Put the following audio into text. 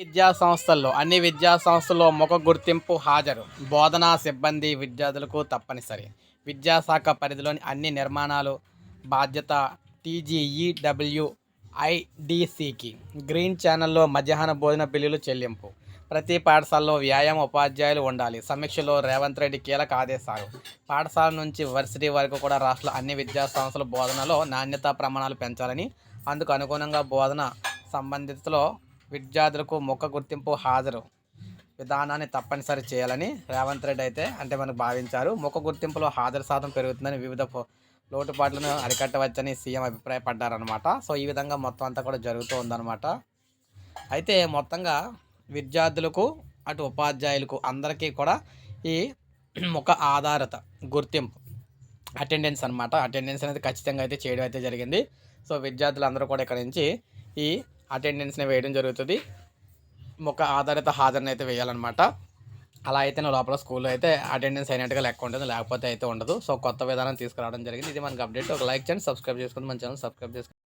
విద్యా సంస్థల్లో అన్ని విద్యా సంస్థల్లో ముఖ గుర్తింపు హాజరు. బోధనా సిబ్బంది విద్యార్థులకు తప్పనిసరి. విద్యాశాఖ పరిధిలోని అన్ని నిర్మాణాలు బాధ్యత టీజీఈడబ్ల్యూ ఐడిసికి గ్రీన్ ఛానల్లో మధ్యాహ్న భోజన బిల్లులు చెల్లింపు. ప్రతి పాఠశాలలో వ్యాయామ ఉపాధ్యాయులు ఉండాలి. సమీక్షలో రేవంత్ రెడ్డి కీలక ఆదేశాలు. పాఠశాల నుంచి వర్సిటీ వరకు కూడా రాష్ట్ర అన్ని విద్యా సంస్థల బోధనలో నాణ్యతా ప్రమాణాలు పెంచాలని అందుకు అనుగుణంగా బోధన సంబంధితలో విద్యార్థులకు ముఖ గుర్తింపు హాజరు. విధానాన్ని తప్పనిసరి చేయాలని రేవంత్ రెడ్డి అయితే అంటే మనకు భావించారు. ముఖ గుర్తింపులో హాజరు శాతం పెరుగుతుందని వివిధ లోటుపాట్లను అరికట్టవచ్చని సీఎం అభిప్రాయపడ్డారనమాట సో ఈ విధంగా మొత్తం అంతా కూడా జరుగుతూ ఉందన్నమాట. అయితే మొత్తంగా విద్యార్థులకు అటు ఉపాధ్యాయులకు అందరికీ కూడా ఈ ముఖ ఆధారిత గుర్తింపు అటెండెన్స్ అనమాట అటెండెన్స్ అనేది ఖచ్చితంగా అయితే చేయడం అయితే జరిగింది. సో విద్యార్థులందరూ కూడా ఇక్కడ నుంచి ఈ అటెండెన్స్ని వేయడం జరుగుతుంది. ముఖ ఆధారిత హాజరుని అయితే వేయాలన్నమాట. అలా అయితే లోపల స్కూల్లో అయితే అటెండెన్స్ అయినట్టుగా లెక్క ఉంటుంది లేకపోతే అయితే ఉండదు. సో కొత్త విధానం తీసుకురావడం జరిగింది. ఇది మనకు అప్డేట్. ఒక లైక్ చేయండి సబ్స్క్రైబ్ చేసుకోండి మన ఛానల్ సబ్స్క్రైబ్ చేసుకోండి.